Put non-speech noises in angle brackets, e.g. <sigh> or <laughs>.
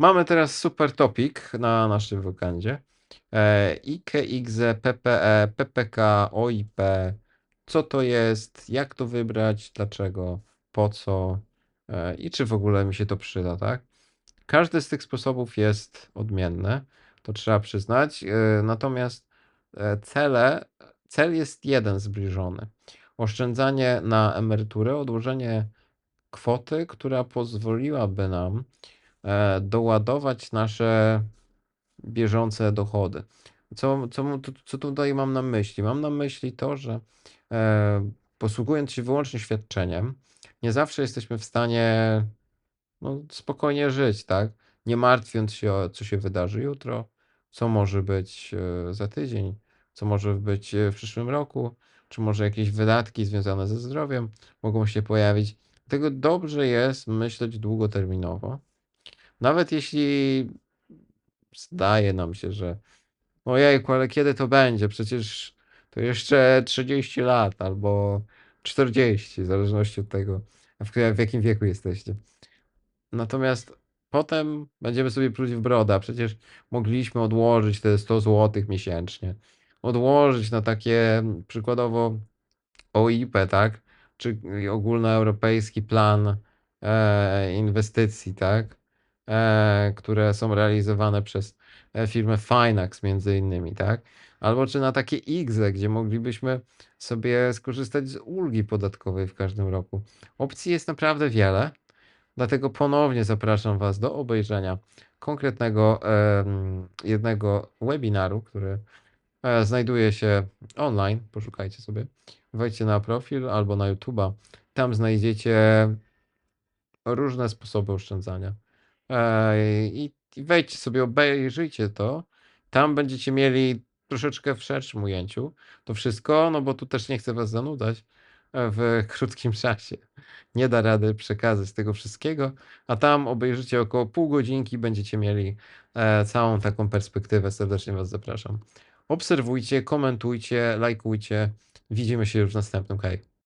Mamy teraz super topic na naszym weekendzie. E, IGZE, PPE, PPK, OIP. Co to jest? Jak to wybrać? Dlaczego? Po co? E, I czy w ogóle mi się to przyda, tak? Każdy z tych sposobów jest odmienny, to trzeba przyznać. E, Natomiast e, cele, cel jest jeden zbliżony. Oszczędzanie na emeryturę, odłożenie kwoty, która pozwoliłaby nam doładować nasze bieżące dochody. Co, co, co tutaj mam na myśli? Mam na myśli to, że e, posługując się wyłącznie świadczeniem, nie zawsze jesteśmy w stanie no, spokojnie żyć, tak? Nie martwiąc się o co się wydarzy jutro, co może być e, za tydzień, co może być e, w przyszłym roku, czy może jakieś wydatki związane ze zdrowiem mogą się pojawić. Dlatego dobrze jest myśleć długoterminowo. Nawet jeśli zdaje nam się, że ojejku, ale kiedy to będzie? Przecież to jeszcze 30 lat albo 40, w zależności od tego, w, w jakim wieku jesteście. Natomiast potem będziemy sobie pluć w brodę, a przecież mogliśmy odłożyć te 100 zł miesięcznie. Odłożyć na takie przykładowo OIP, tak? Czy ogólnoeuropejski plan e, inwestycji, tak? E, które są realizowane przez e, firmę Finax między innymi, tak? Albo czy na takie IGZE, gdzie moglibyśmy sobie skorzystać z ulgi podatkowej w każdym roku. Opcji jest naprawdę wiele. Dlatego ponownie zapraszam Was do obejrzenia konkretnego jednego webinaru, który e, znajduje się online. Poszukajcie sobie. Wejdźcie na profil albo na YouTube'a. Tam znajdziecie różne sposoby oszczędzania. I, wejdźcie sobie, obejrzyjcie to. Tam będziecie mieli troszeczkę w szerszym ujęciu to wszystko, no bo tu też nie chcę Was zanudzać e, w <laughs> krótkim czasie. Nie da rady przekazać tego wszystkiego, a tam obejrzycie około pół godzinki, będziecie mieli e, całą taką perspektywę. Serdecznie Was zapraszam. Obserwujcie, komentujcie, lajkujcie. Widzimy się już w następnym. Hej.